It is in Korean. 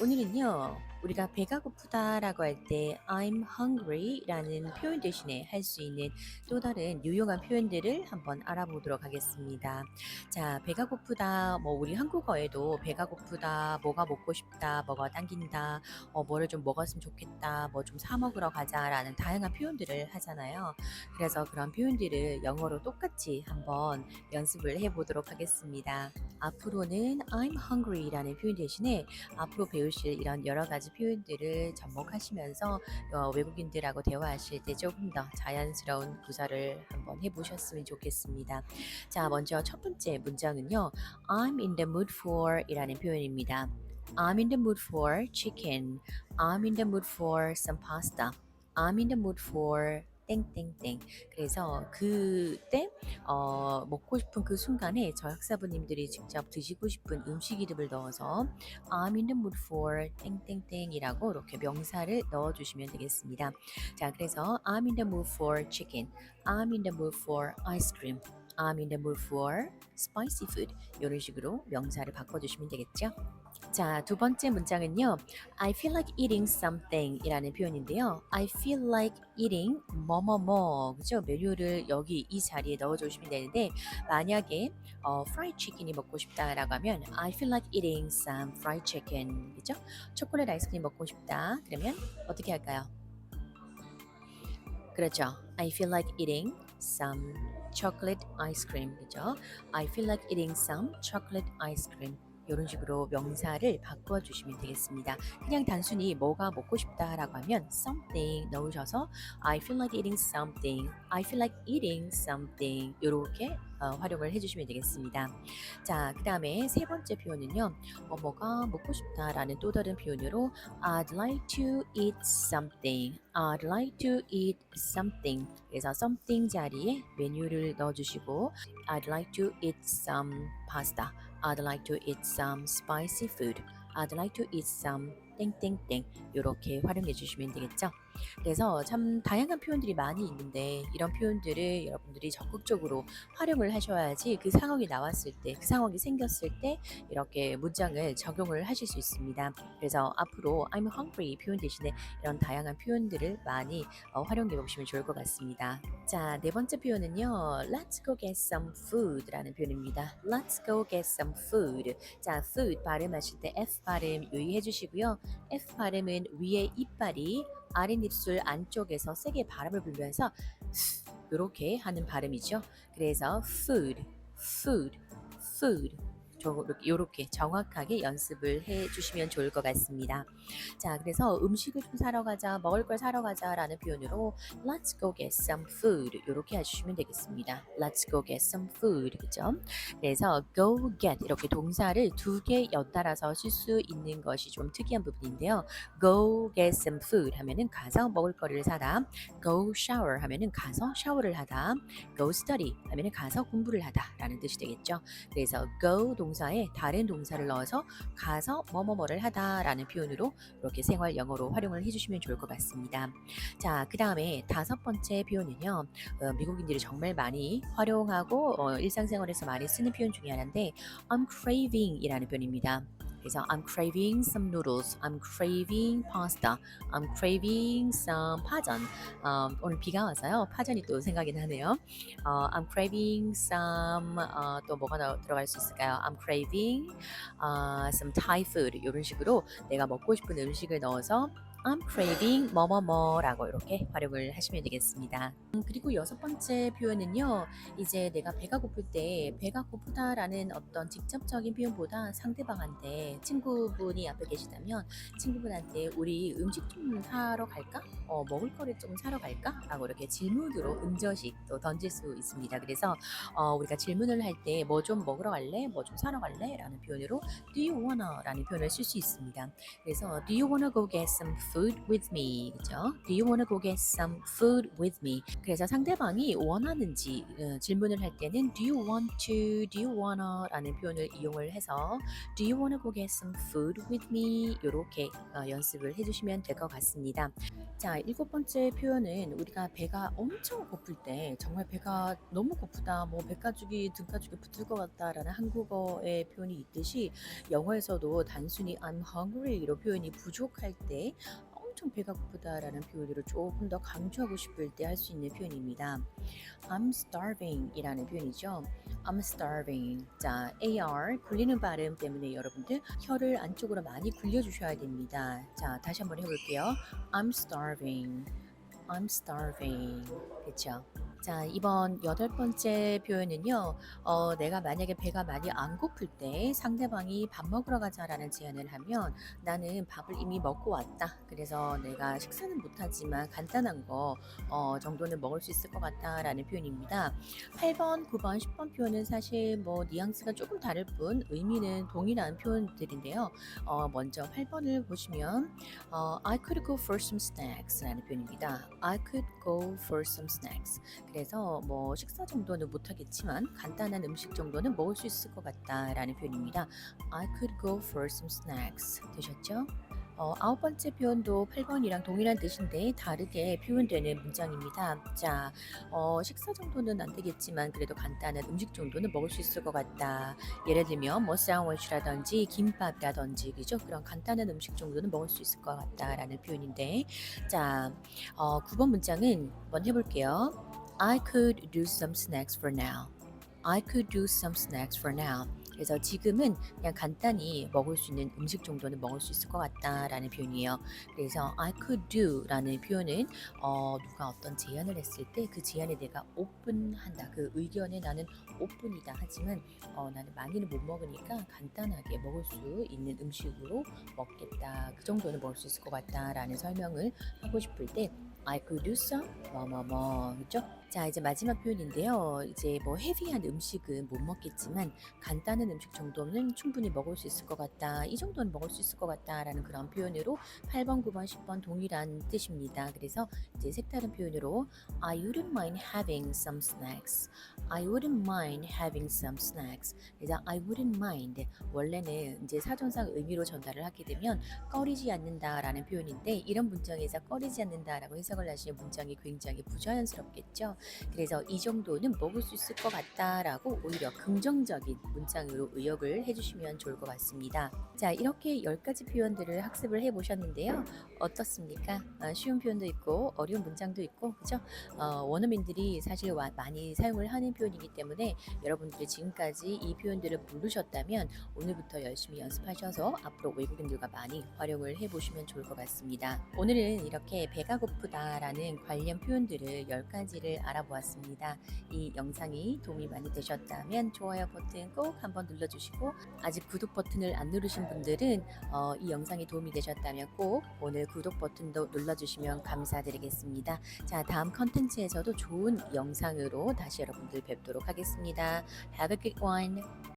오늘은요, 우리가 배가 고프다라고 할 때 I'm hungry라는 표현 대신에 할 수 있는 또 다른 유용한 표현들을 한번 알아보도록 하겠습니다. 자, 배가 고프다, 뭐 우리 한국어에도 배가 고프다, 뭐가 먹고 싶다, 뭐가 당긴다, 어, 뭐를 좀 먹었으면 좋겠다, 뭐 좀 사 먹으러 가자라는 다양한 표현들을 하잖아요. 그래서 그런 표현들을 영어로 똑같이 한번 연습을 해보도록 하겠습니다. 앞으로는 I'm hungry라는 표현 대신에 앞으로 배우실 이런 여러 가지 표현들을 접목하시면서 어, 외국인들하고 대화하실 때 조금 더 자연스러운 구사를 한번 해보셨으면 좋겠습니다. 자, 먼저 첫 번째 문장은요. I'm in the mood for 이라는 표현입니다. I'm in the mood for chicken. I'm in the mood for some pasta. I'm in the mood for 땡땡땡. 그래서 그때 어, 먹고 싶은 그 순간에 저 학사부님들이 직접 드시고 싶은 음식 이름을 넣어서 I'm in the mood for 땡땡땡이라고 이렇게 명사를 넣어주시면 되겠습니다. 자, 그래서 I'm in the mood for chicken. I'm in the mood for ice cream. I'm in the mood for spicy food. 이런 식으로 명사를 바꿔주시면 되겠죠. 자, 두 번째 문장은요. I feel like eating something 이라는 표현인데요. I feel like eating 뭐뭐뭐 그죠? 메뉴를 여기 이 자리에 넣어 주시면 되는데 만약에 어, fried chicken이 먹고 싶다라고 하면 I feel like eating some fried chicken 그죠? 초콜릿 아이스크림 먹고 싶다 그러면 어떻게 할까요? 그렇죠. I feel like eating some chocolate ice cream 그죠? I feel like eating some chocolate ice cream 이런 식으로 명사를 바꿔 주시면 되겠습니다. 그냥 단순히 뭐가 먹고 싶다라고 하면 something 넣으셔서 I feel like eating something, I feel like eating something 이렇게 어, 활용을 해주시면 되겠습니다. 자, 그 다음에 세 번째 표현은요. 어, 뭐가 먹고 싶다라는 또 다른 표현으로 I'd like to eat something, I'd like to eat something. 그래서 something 자리에 메뉴를 넣어주시고 I'd like to eat some pasta. I'd like to eat some spicy food. I'd like to eat some 땡땡땡 이렇게 활용해 주시면 되겠죠. 그래서 참 다양한 표현들이 많이 있는데 이런 표현들을 여러분들이 적극적으로 활용을 하셔야지 그 상황이 나왔을 때, 그 상황이 생겼을 때 이렇게 문장을 적용을 하실 수 있습니다. 그래서 앞으로 I'm hungry 표현 대신에 이런 다양한 표현들을 많이 어, 활용해 보시면 좋을 것 같습니다. 자, 네 번째 표현은요. Let's go get some food라는 표현입니다. Let's go get some food. 자, food 발음하실 때 F 발음 유의해 주시고요. F 발음은 위에 이빨이 아랫입술 안쪽에서 세게 바람을 불면서 이렇게 하는 발음이죠. 그래서 food, food, food. 이렇게 정확하게 연습을 해 주시면 좋을 것 같습니다. 자, 그래서 음식을 좀 사러 가자, 먹을 걸 사러 가자라는 표현으로 Let's go get some food 이렇게 해주시면 되겠습니다. Let's go get some food 그죠? 그래서 go get 이렇게 동사를 두 개 연달아서 쓸 수 있는 것이 좀 특이한 부분인데요. Go get some food 하면은 가서 먹을 거리를 사다. Go shower 하면은 가서 샤워를 하다. Go study 하면은 가서 공부를 하다라는 뜻이 되겠죠. 그래서 go 동 사에 다른 동사를 넣어서 가서 뭐뭐뭐를 하다라는 표현으로 이렇게 생활 영어로 활용을 해주시면 좋을 것 같습니다. 자, 그 다음에 다섯 번째 표현은요. 어, 미국인들이 정말 많이 활용하고 어, 일상생활에서 많이 쓰는 표현 중에 하나인데 I'm craving이라는 표현입니다. 그래서 I'm craving some noodles, I'm craving pasta, I'm craving some 파전. 어, 오늘 비가 와서요. 파전이 또 생각이 나네요. 어, I'm craving some 어, 또 뭐가 나- 들어갈 수 있을까요? I'm craving 어, some Thai food 이런 식으로 내가 먹고 싶은 음식을 넣어서 I'm craving 뭐뭐뭐라고 이렇게 활용을 하시면 되겠습니다. 음, 그리고 여섯 번째 표현은요. 이제 내가 배가 고플 때 배가 고프다라는 어떤 직접적인 표현보다 상대방한테 친구분이 앞에 계시다면 친구분한테 우리 음식 좀 사러 갈까? 어, 먹을 거를 좀 사러 갈까? 라고 이렇게 질문으로 음저식 또 던질 수 있습니다. 그래서 어, 우리가 질문을 할 때 뭐 좀 먹으러 갈래? 뭐 좀 사러 갈래? 라는 표현으로 do you wanna 라는 표현을 쓸 수 있습니다. 그래서 do you wanna go get some food? Food with me? 그죠? Do you wanna go get some food with me? 그래서 상대방이 원하는지 어, 질문을 할 때는 Do you want to? Do you wanna? 라는 표현을 이용을 해서 Do you wanna go get some food with me? 이렇게 어, 연습을 해주시면 될 것 같습니다. 자, 일곱 번째 표현은 우리가 배가 엄청 고플 때 정말 배가 너무 고프다, 뭐 배가죽이 등가죽이 붙을 것 같다라는 한국어의 표현이 있듯이 영어에서도 단순히 I'm hungry로 표현이 부족할 때 엄청 배가 고프다라는 표현으로 조금 더 강조하고 싶을 때 할 수 있는 표현입니다. I'm starving 이라는 표현이죠. I'm starving. 자, AR 굴리는 발음 때문에 여러분들 혀를 안쪽으로 많이 굴려 주셔야 됩니다. 자, 다시 한번 해볼게요. I'm starving. I'm starving. 그쵸? 자, 이번 여덟 번째 표현은요. 어, 내가 만약에 배가 많이 안 고플 때 상대방이 밥 먹으러 가자라는 제안을 하면 나는 밥을 이미 먹고 왔다. 그래서 내가 식사는 못하지만 간단한 거 어, 정도는 먹을 수 있을 것 같다라는 표현입니다. 8번, 9번, 10번 표현은 사실 뭐 뉘앙스가 조금 다를 뿐 의미는 동일한 표현들인데요. 어, 먼저 8번을 보시면 어, I could go for some snacks라는 표현입니다. I could go for some snacks. 그래서 뭐 식사 정도는 못하겠지만 간단한 음식 정도는 먹을 수 있을 것 같다라는 표현입니다. I could go for some snacks. 되셨죠? 어, 아홉 번째 표현도 8번이랑 동일한 뜻인데 다르게 표현되는 문장입니다. 자, 어, 식사 정도는 안 되겠지만 그래도 간단한 음식 정도는 먹을 수 있을 것 같다. 예를 들면 뭐 샌드위치라든지 김밥이라든지 그죠? 그런 간단한 음식 정도는 먹을 수 있을 것 같다라는 표현인데 자, 어, 9번 문장은 한번 해볼게요. I could do some snacks for now. I could do some snacks for now. 그래서 지금은 그냥 간단히 먹을 수 있는 음식 정도는 먹을 수 있을 것 같다라는 표현이에요. 그래서 I could do라는 표현은 어, 누가 어떤 제안을 했을 때 그 제안에 내가 오픈한다. 그 의견에 나는 오픈이다. 하지만 어, 나는 많이는 못 먹으니까 간단하게 먹을 수 있는 음식으로 먹겠다. 그 정도는 먹을 수 있을 것 같다라는 설명을 하고 싶을 때 I could do some 뭐뭐뭐 그죠? 자 이제 마지막 표현인데요. 이제 뭐 헤비한 음식은 못 먹겠지만 간단한 음식 정도는 충분히 먹을 수 있을 것 같다. 이 정도는 먹을 수 있을 것 같다라는 그런 표현으로 8번, 9번, 10번 동일한 뜻입니다. 그래서 이제 색다른 표현으로 I wouldn't mind having some snacks. I wouldn't mind having some snacks. 그래서 I wouldn't mind 원래는 이제 사전상 의미로 전달을 하게 되면 꺼리지 않는다라는 표현인데 이런 문장에서 꺼리지 않는다라고 해석을 하시는 문장이 굉장히 부자연스럽겠죠. 그래서 이 정도는 먹을 수 있을 것 같다라고 오히려 긍정적인 문장으로 의역을 해주시면 좋을 것 같습니다. 자 이렇게 10가지 표현들을 학습을 해보셨는데요. 어떻습니까? 아, 쉬운 표현도 있고 어려운 문장도 있고 그죠? 어, 원어민들이 사실 와- 많이 사용을 하는 표현이기 때문에 여러분들이 지금까지 이 표현들을 모르셨다면 오늘부터 열심히 연습하셔서 앞으로 외국인들과 많이 활용을 해보시면 좋을 것 같습니다. 오늘은 이렇게 배가 고프다라는 관련 표현들을 10가지를 알아보았습니다. 이 영상이 도움이 많이 되셨다면 좋아요 버튼 꼭 한번 눌러주시고 아직 구독 버튼을 안 누르신 분들은 어, 이 영상이 도움이 되셨다면 꼭 오늘 구독 버튼도 눌러주시면 감사드리겠습니다. 자 다음 컨텐츠에서도 좋은 영상으로 다시 여러분들 뵙도록 하겠습니다. Have a good one.